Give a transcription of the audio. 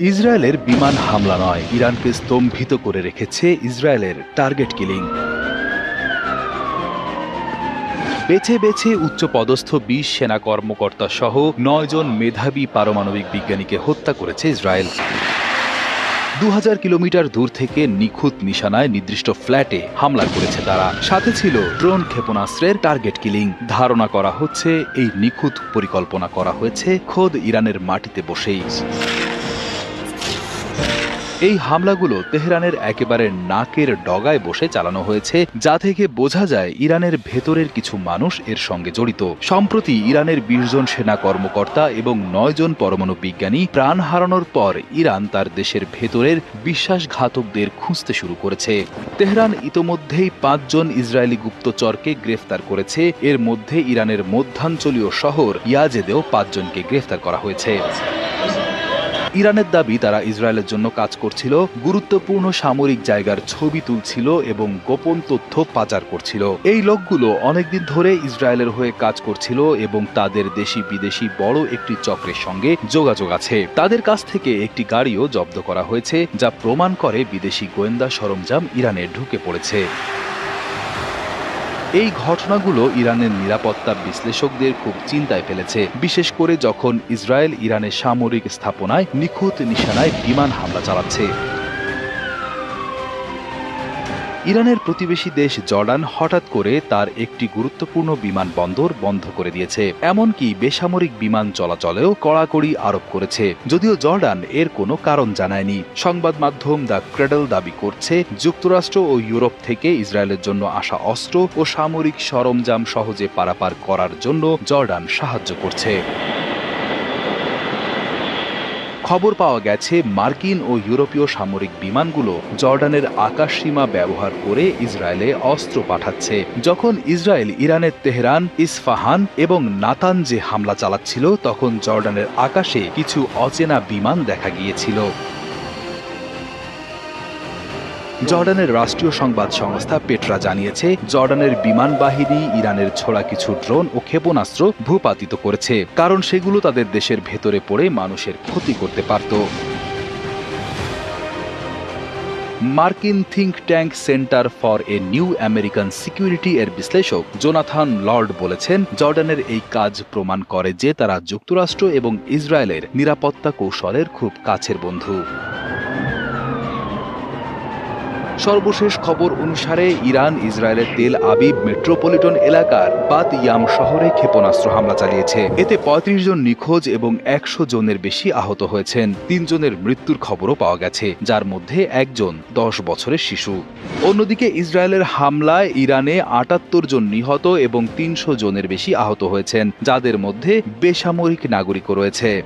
ইসরায়েলের বিমান হামলা নয়, ইরানকে স্তম্ভিত করে রেখেছে ইসরায়েলের টার্গেট কিলিং। বেছে বেছে উচ্চপদস্থ বিশ সেনা কর্মকর্তা সহ নয়জন মেধাবী পারমাণবিক বিজ্ঞানীকে হত্যা করেছে ইসরায়েল। দু হাজার কিলোমিটার দূর থেকে নিখুঁত নিশানায় নির্দিষ্ট ফ্ল্যাটে হামলা করেছে তারা। সাথে ছিল ড্রোন ক্ষেপণাস্ত্রের টার্গেট কিলিং। ধারণা করা হচ্ছে, এই নিখুঁত পরিকল্পনা করা হয়েছে খোদ ইরানের মাটিতে বসেই। এই হামলাগুলো তেহরানের একেবারে নাকের ডগায় বসে চালানো হয়েছে, যা থেকে বোঝা যায় ইরানের ভেতরের কিছু মানুষ এর সঙ্গে জড়িত। সম্প্রতি ইরানের বিশ জন সেনা কর্মকর্তা এবং নয় জন পরমাণু বিজ্ঞানী প্রাণ হারানোর পর ইরান তার দেশের ভেতরের বিশ্বাসঘাতকদের খুঁজতে শুরু করেছে। তেহরান ইতোমধ্যেই পাঁচজন ইসরায়েলি গুপ্তচরকে গ্রেফতার করেছে। এর মধ্যে ইরানের মধ্যাঞ্চলীয় শহর ইয়াজেদেও পাঁচজনকে গ্রেফতার করা হয়েছে। ইরানের দাবি তারা ইসরায়েলের জন্য কাজ করছিল, গুরুত্বপূর্ণ সামরিক জায়গার ছবি তুলছিল এবং গোপন তথ্য পাচার করছিল। এই লোকগুলো অনেকদিন ধরে ইসরায়েলের হয়ে কাজ করছিল এবং তাদের দেশি বিদেশি বড় একটি চক্রের সঙ্গে যোগাযোগ আছে। তাদের কাছ থেকে একটি গাড়িও জব্দ করা হয়েছে, যা প্রমাণ করে বিদেশি গোয়েন্দা সরঞ্জাম ইরানে ঢুকে পড়েছে। এই ঘটনাগুলো ইরানের নিরাপত্তা বিশ্লেষকদের খুব চিন্তায় ফেলেছে। বিশেষ করে যখন ইসরায়েল ইরানের সামরিক স্থাপনায় নিখুঁত নিশানায় বিমান হামলা চালাচ্ছে। ইরানের প্রতিবেশী দেশ জর্ডান হঠাৎ করে তার একটি গুরুত্বপূর্ণ বিমানবন্দর বন্ধ করে দিয়েছে। এমনকি বেসামরিক বিমান চলাচলেও কড়াকড়ি আরোপ করেছে। যদিও জর্ডান এর কোনো কারণ জানায়নি। সংবাদ মাধ্যম দ্য ক্রেডল দাবি করছে, যুক্তরাষ্ট্র ও ইউরোপ থেকে ইসরায়েলের জন্য আসা অস্ত্র ও সামরিক সরঞ্জাম সহজে পারাপার করার জন্য জর্ডান সাহায্য করছে। খবর পাওয়া গেছে, মার্কিন ও ইউরোপীয় সামরিক বিমানগুলো জর্ডানের আকাশসীমা ব্যবহার করে ইসরায়েলে অস্ত্র পাঠাচ্ছে। যখন ইসরায়েল ইরানের তেহরান, ইসফাহান এবং নাতান যে হামলা চালাচ্ছিল, তখন জর্ডানের আকাশে কিছু অচেনা বিমান দেখা গিয়েছিল। জর্ডানের রাষ্ট্রীয় সংবাদ সংস্থা পেট্রা জানিয়েছে, জর্ডানের বিমান বাহিনী ইরানের ছোড়া কিছু ড্রোন ও ক্ষেপণাস্ত্র ভূপাতিত করেছে, কারণ সেগুলো তাদের দেশের ভেতরে পড়ে মানুষের ক্ষতি করতে পারত। মার্কিন think tank center for a new American security এর বিশ্লেষক জোনাথান লর্ড বলেছেন, জর্ডানের এই কাজ প্রমাণ করে যে তারা যুক্তরাষ্ট্র এবং ইসরায়েলের নিরাপত্তা কৌশলের খুব কাছের বন্ধু। সর্বশেষ খবর অনুসারে ইরান, ইসরায়েলের তেল আবিব মেট্রোপলিটন এলাকার বাত ইয়াম শহরে ক্ষেপণাস্ত্র হামলা চালিয়েছে। এতে পঁয়ত্রিশ জন নিখোঁজ এবং একশো জনের বেশি আহত হয়েছেন। তিনজনের মৃত্যুর খবরও পাওয়া গেছে, যার মধ্যে একজন দশ বছরের শিশু। অন্যদিকে ইসরায়েলের হামলায় ইরানে আটাত্তর জন নিহত এবং তিনশো জনের বেশি আহত হয়েছেন, যাদের মধ্যে বেসামরিক নাগরিকও রয়েছে।